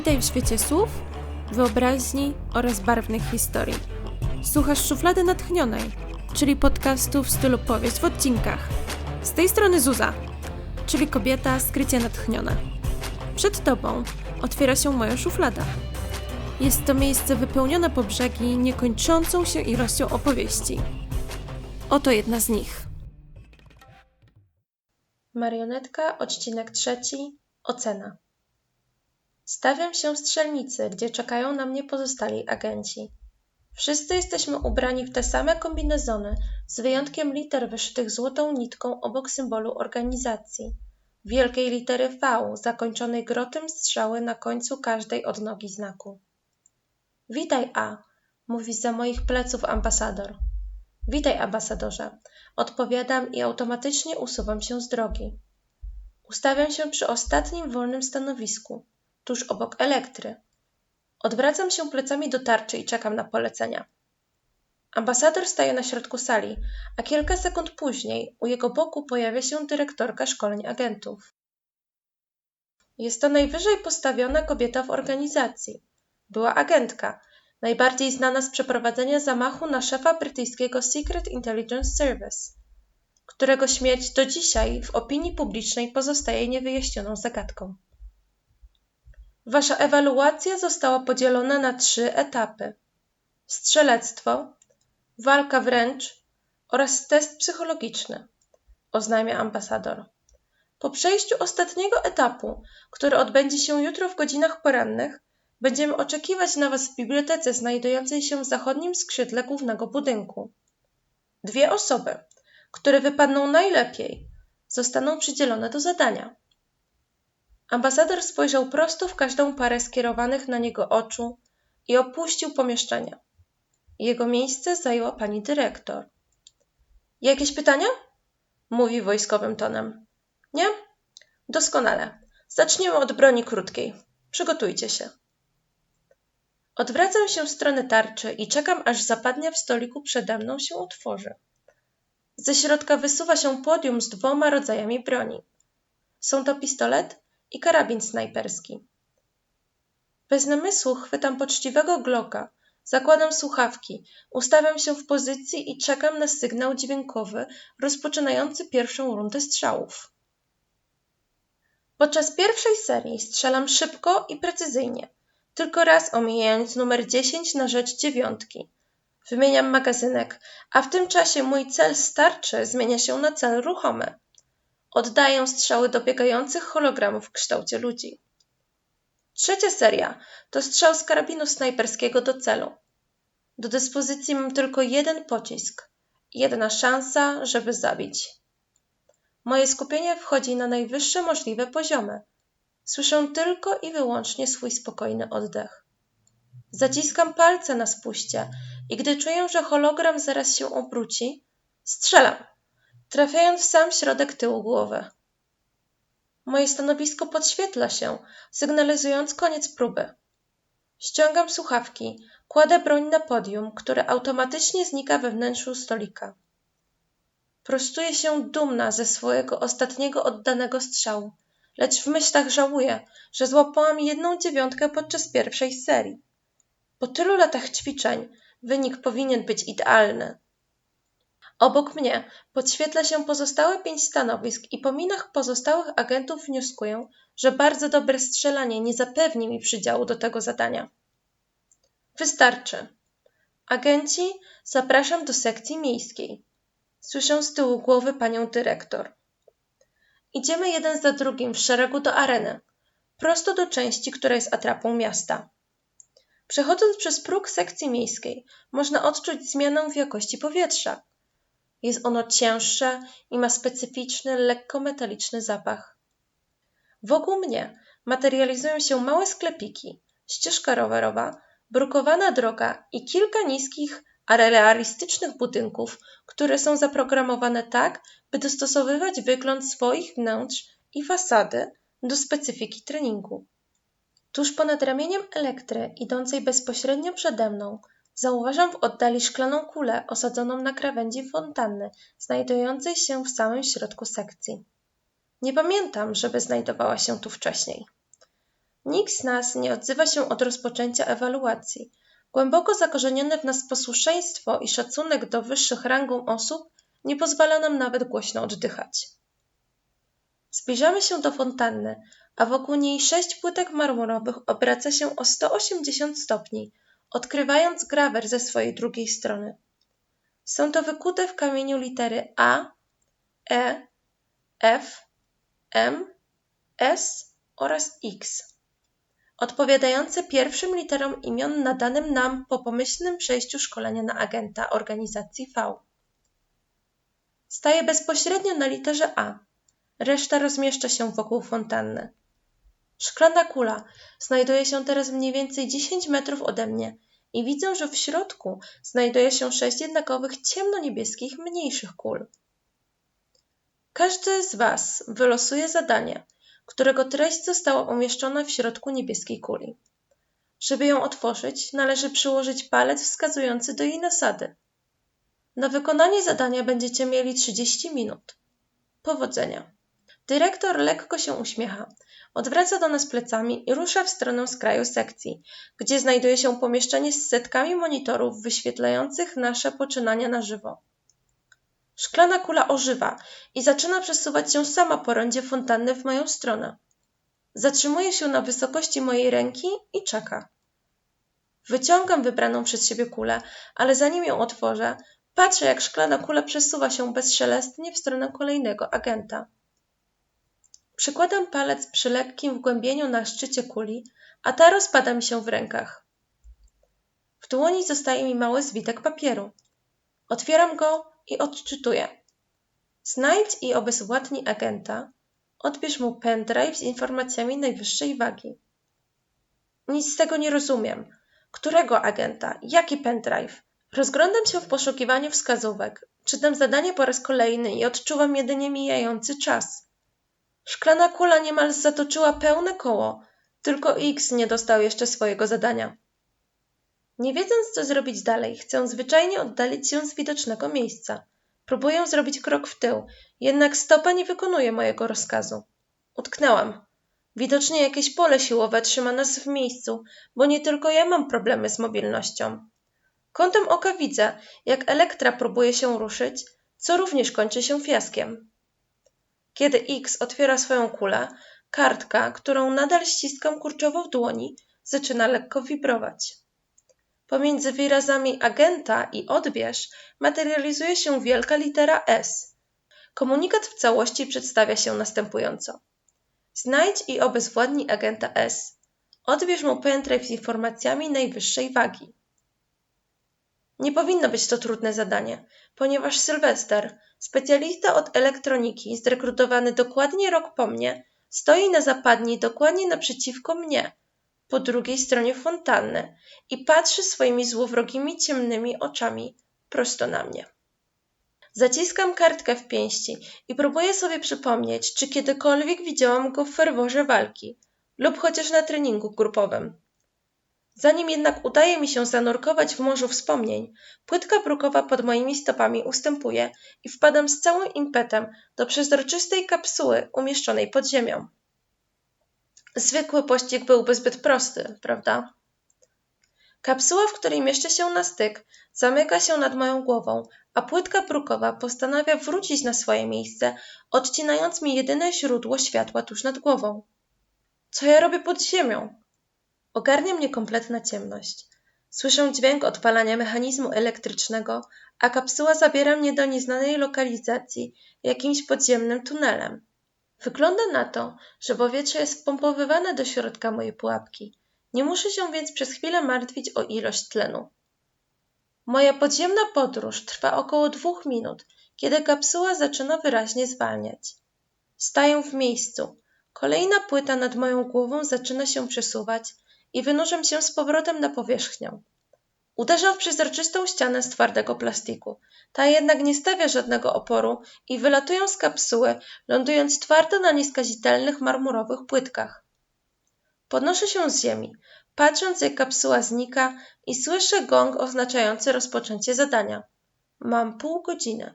Witaj w świecie słów, wyobraźni oraz barwnych historii. Słuchasz Szuflady Natchnionej, czyli podcastu w stylu powieść w odcinkach. Z tej strony Zuza, czyli kobieta skrycie natchniona. Przed tobą otwiera się moja szuflada. Jest to miejsce wypełnione po brzegi niekończącą się ilością opowieści. Oto jedna z nich. Marionetka, odcinek trzeci, ocena. Stawiam się w strzelnicy, gdzie czekają na mnie pozostali agenci. Wszyscy jesteśmy ubrani w te same kombinezony, z wyjątkiem liter wyszytych złotą nitką obok symbolu organizacji. Wielkiej litery V, zakończonej grotem strzały na końcu każdej odnogi znaku. Witaj, A, mówi za moich pleców ambasador. Witaj, ambasadorze. Odpowiadam i automatycznie usuwam się z drogi. Ustawiam się przy ostatnim wolnym stanowisku, tuż obok elektry. Odwracam się plecami do tarczy i czekam na polecenia. Ambasador staje na środku sali, a kilka sekund później u jego boku pojawia się dyrektorka szkoleń agentów. Jest to najwyżej postawiona kobieta w organizacji. Była agentka, najbardziej znana z przeprowadzenia zamachu na szefa brytyjskiego Secret Intelligence Service, którego śmierć do dzisiaj w opinii publicznej pozostaje niewyjaśnioną zagadką. Wasza ewaluacja została podzielona na trzy etapy: strzelectwo, walka wręcz oraz test psychologiczny, oznajmia ambasador. Po przejściu ostatniego etapu, który odbędzie się jutro w godzinach porannych, będziemy oczekiwać na Was w bibliotece znajdującej się w zachodnim skrzydle głównego budynku. Dwie osoby, które wypadną najlepiej, zostaną przydzielone do zadania. Ambasador spojrzał prosto w każdą parę skierowanych na niego oczu i opuścił pomieszczenie. Jego miejsce zajęła pani dyrektor. Jakieś pytania? Mówi wojskowym tonem. Nie? Doskonale. Zaczniemy od broni krótkiej. Przygotujcie się. Odwracam się w stronę tarczy i czekam, aż zapadnia w stoliku przede mną się otworzy. Ze środka wysuwa się podium z dwoma rodzajami broni. Są to pistolet i karabin snajperski. Bez namysłu chwytam poczciwego gloka, zakładam słuchawki, ustawiam się w pozycji i czekam na sygnał dźwiękowy rozpoczynający pierwszą rundę strzałów. Podczas pierwszej serii strzelam szybko i precyzyjnie, tylko raz omijając numer 10 na rzecz dziewiątki. Wymieniam magazynek, a w tym czasie mój cel starczy zmienia się na cel ruchomy. Oddaję strzały dobiegających hologramów w kształcie ludzi. Trzecia seria to strzał z karabinu snajperskiego do celu. Do dyspozycji mam tylko jeden pocisk, jedna szansa, żeby zabić. Moje skupienie wchodzi na najwyższe możliwe poziomy. Słyszę tylko i wyłącznie swój spokojny oddech. Zaciskam palce na spuście i gdy czuję, że hologram zaraz się obróci, strzelam trafiając w sam środek tyłu głowy. Moje stanowisko podświetla się, sygnalizując koniec próby. Ściągam słuchawki, kładę broń na podium, które automatycznie znika we wnętrzu stolika. Prostuję się dumna ze swojego ostatniego oddanego strzału, lecz w myślach żałuję, że złapałam jedną dziewiątkę podczas pierwszej serii. Po tylu latach ćwiczeń wynik powinien być idealny. Obok mnie podświetla się pozostałe pięć stanowisk i po minach pozostałych agentów wnioskuję, że bardzo dobre strzelanie nie zapewni mi przydziału do tego zadania. Wystarczy. Agenci, zapraszam do sekcji miejskiej. Słyszę z tyłu głowy panią dyrektor. Idziemy jeden za drugim w szeregu do areny, prosto do części, która jest atrapą miasta. Przechodząc przez próg sekcji miejskiej, można odczuć zmianę w jakości powietrza. Jest ono cięższe i ma specyficzny, lekko metaliczny zapach. Wokół mnie materializują się małe sklepiki, ścieżka rowerowa, brukowana droga i kilka niskich, ale realistycznych budynków, które są zaprogramowane tak, by dostosowywać wygląd swoich wnętrz i fasady do specyfiki treningu. Tuż ponad ramieniem elektry, idącej bezpośrednio przede mną, Zauważam w oddali szklaną kulę osadzoną na krawędzi fontanny, znajdującej się w samym środku sekcji. Nie pamiętam, żeby znajdowała się tu wcześniej. Nikt z nas nie odzywa się od rozpoczęcia ewaluacji. Głęboko zakorzenione w nas posłuszeństwo i szacunek do wyższych rangą osób nie pozwala nam nawet głośno oddychać. Zbliżamy się do fontanny, a wokół niej sześć płytek marmurowych obraca się o 180 stopni, odkrywając grawer ze swojej drugiej strony. Są to wykute w kamieniu litery A, E, F, M, S oraz X, odpowiadające pierwszym literom imion nadanym nam po pomyślnym przejściu szkolenia na agenta organizacji V. Staję bezpośrednio na literze A. Reszta rozmieszcza się wokół fontanny. Szklana kula znajduje się teraz mniej więcej 10 metrów ode mnie i widzę, że w środku znajduje się sześć jednakowych ciemnoniebieskich mniejszych kul. Każdy z Was wylosuje zadanie, którego treść została umieszczona w środku niebieskiej kuli. Żeby ją otworzyć, należy przyłożyć palec wskazujący do jej nasady. Na wykonanie zadania będziecie mieli 30 minut. Powodzenia. Dyrektor lekko się uśmiecha, odwraca do nas plecami i rusza w stronę skraju sekcji, gdzie znajduje się pomieszczenie z setkami monitorów wyświetlających nasze poczynania na żywo. Szklana kula ożywa i zaczyna przesuwać się sama po rondzie fontanny w moją stronę. Zatrzymuje się na wysokości mojej ręki i czeka. Wyciągam wybraną przez siebie kulę, ale zanim ją otworzę, patrzę jak szklana kula przesuwa się bezszelestnie w stronę kolejnego agenta. Przykładam palec przy lekkim wgłębieniu na szczycie kuli, a ta rozpada mi się w rękach. W dłoni zostaje mi mały zwitek papieru. Otwieram go i odczytuję. Znajdź i obezwładnij agenta. Odbierz mu pendrive z informacjami najwyższej wagi. Nic z tego nie rozumiem. Którego agenta? Jaki pendrive? Rozglądam się w poszukiwaniu wskazówek. Czytam zadanie po raz kolejny i odczuwam jedynie mijający czas. Szklana kula niemal zatoczyła pełne koło, tylko X nie dostał jeszcze swojego zadania. Nie wiedząc, co zrobić dalej, chcę zwyczajnie oddalić się z widocznego miejsca. Próbuję zrobić krok w tył, jednak stopa nie wykonuje mojego rozkazu. Utknęłam. Widocznie jakieś pole siłowe trzyma nas w miejscu, bo nie tylko ja mam problemy z mobilnością. Kątem oka widzę, jak Elektra próbuje się ruszyć, co również kończy się fiaskiem. Kiedy X otwiera swoją kulę, kartka, którą nadal ściskam kurczowo w dłoni, zaczyna lekko wibrować. Pomiędzy wyrazami agenta i odbierz materializuje się wielka litera S. Komunikat w całości przedstawia się następująco. Znajdź i obezwładnij agenta S. Odbierz mu pendrive z informacjami najwyższej wagi. Nie powinno być to trudne zadanie, ponieważ Sylwester, specjalista od elektroniki, zrekrutowany dokładnie rok po mnie, stoi na zapadni dokładnie naprzeciwko mnie, po drugiej stronie fontanny i patrzy swoimi złowrogimi ciemnymi oczami prosto na mnie. Zaciskam kartkę w pięści i próbuję sobie przypomnieć, czy kiedykolwiek widziałam go w ferworze walki lub chociaż na treningu grupowym. Zanim jednak udaje mi się zanurkować w morzu wspomnień, płytka brukowa pod moimi stopami ustępuje i wpadam z całym impetem do przezroczystej kapsuły umieszczonej pod ziemią. Zwykły pościg byłby zbyt prosty, prawda? Kapsuła, w której mieszczę się na styk, zamyka się nad moją głową, a płytka brukowa postanawia wrócić na swoje miejsce, odcinając mi jedyne źródło światła tuż nad głową. Co ja robię pod ziemią? Ogarnia mnie kompletna ciemność. Słyszę dźwięk odpalania mechanizmu elektrycznego, a kapsuła zabiera mnie do nieznanej lokalizacji jakimś podziemnym tunelem. Wygląda na to, że powietrze jest wpompowywane do środka mojej pułapki. Nie muszę się więc przez chwilę martwić o ilość tlenu. Moja podziemna podróż trwa około dwóch minut, kiedy kapsuła zaczyna wyraźnie zwalniać. Staję w miejscu. Kolejna płyta nad moją głową zaczyna się przesuwać i wynurzam się z powrotem na powierzchnię. Uderzam w przezroczystą ścianę z twardego plastiku. Ta jednak nie stawia żadnego oporu i wylatują z kapsuły, lądując twardo na nieskazitelnych marmurowych płytkach. Podnoszę się z ziemi, patrząc jak kapsuła znika i słyszę gong oznaczający rozpoczęcie zadania. Mam pół godziny.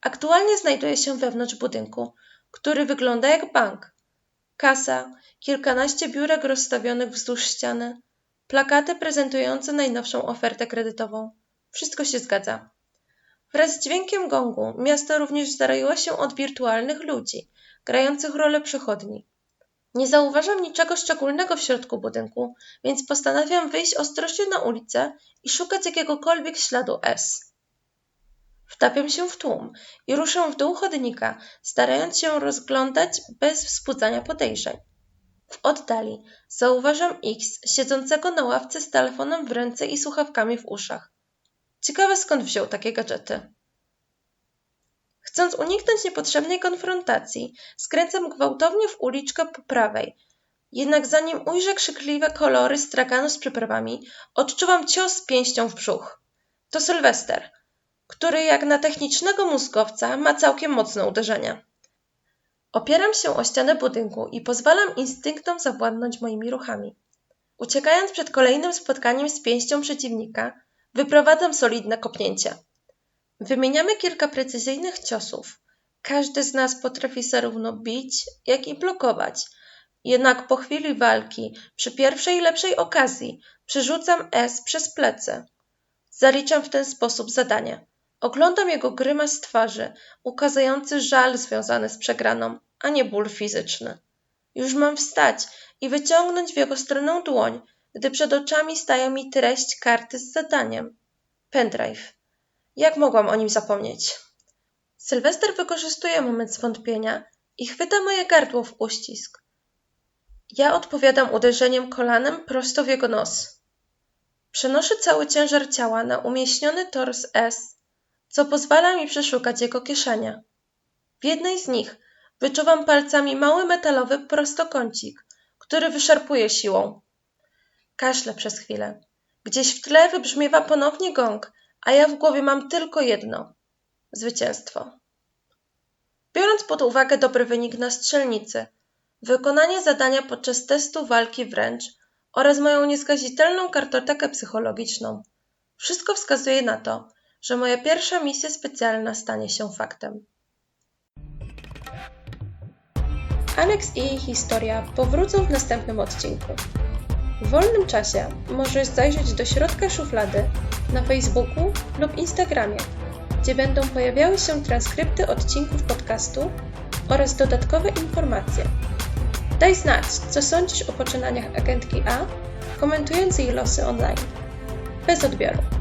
Aktualnie znajduję się wewnątrz budynku, który wygląda jak bank. Kasa, kilkanaście biurek rozstawionych wzdłuż ściany, plakaty prezentujące najnowszą ofertę kredytową. Wszystko się zgadza. Wraz z dźwiękiem gongu miasto również zaroiło się od wirtualnych ludzi, grających rolę przychodni. Nie zauważam niczego szczególnego w środku budynku, więc postanawiam wyjść ostrożnie na ulicę i szukać jakiegokolwiek śladu S. Wtapiam się w tłum i ruszę w dół chodnika, starając się rozglądać bez wzbudzania podejrzeń. W oddali zauważam X siedzącego na ławce z telefonem w ręce i słuchawkami w uszach. Ciekawe skąd wziął takie gadżety. Chcąc uniknąć niepotrzebnej konfrontacji, skręcam gwałtownie w uliczkę po prawej. Jednak zanim ujrzę krzykliwe kolory straganu z przyprawami, odczuwam cios pięścią w brzuch. To Sylwester, który jak na technicznego mózgowca ma całkiem mocne uderzenia. Opieram się o ścianę budynku i pozwalam instynktom zawładnąć moimi ruchami. Uciekając przed kolejnym spotkaniem z pięścią przeciwnika, wyprowadzam solidne kopnięcie. Wymieniamy kilka precyzyjnych ciosów. Każdy z nas potrafi zarówno bić, jak i blokować. Jednak po chwili walki, przy pierwszej lepszej okazji, przerzucam S przez plecy. Zaliczam w ten sposób zadanie. Oglądam jego grymas twarzy, ukazujący żal związany z przegraną, a nie ból fizyczny. Już mam wstać i wyciągnąć w jego stronę dłoń, gdy przed oczami staje mi treść karty z zadaniem. Pendrive. Jak mogłam o nim zapomnieć? Sylwester wykorzystuje moment zwątpienia i chwyta moje gardło w uścisk. Ja odpowiadam uderzeniem kolanem prosto w jego nos. Przenoszę cały ciężar ciała na umieśniony tors S, co pozwala mi przeszukać jego kieszenie. W jednej z nich wyczuwam palcami mały metalowy prostokącik, który wyszarpuje siłą. Kaszlę przez chwilę. Gdzieś w tle wybrzmiewa ponownie gong, a ja w głowie mam tylko jedno zwycięstwo. Biorąc pod uwagę dobry wynik na strzelnicy, wykonanie zadania podczas testu walki wręcz oraz moją nieskazitelną kartotekę psychologiczną, wszystko wskazuje na to, że moja pierwsza misja specjalna stanie się faktem. Alex i jej historia powrócą w następnym odcinku. W wolnym czasie możesz zajrzeć do środka szuflady na Facebooku lub Instagramie, gdzie będą pojawiały się transkrypty odcinków podcastu oraz dodatkowe informacje. Daj znać, co sądzisz o poczynaniach agentki A, komentując jej losy online. Bez odbioru.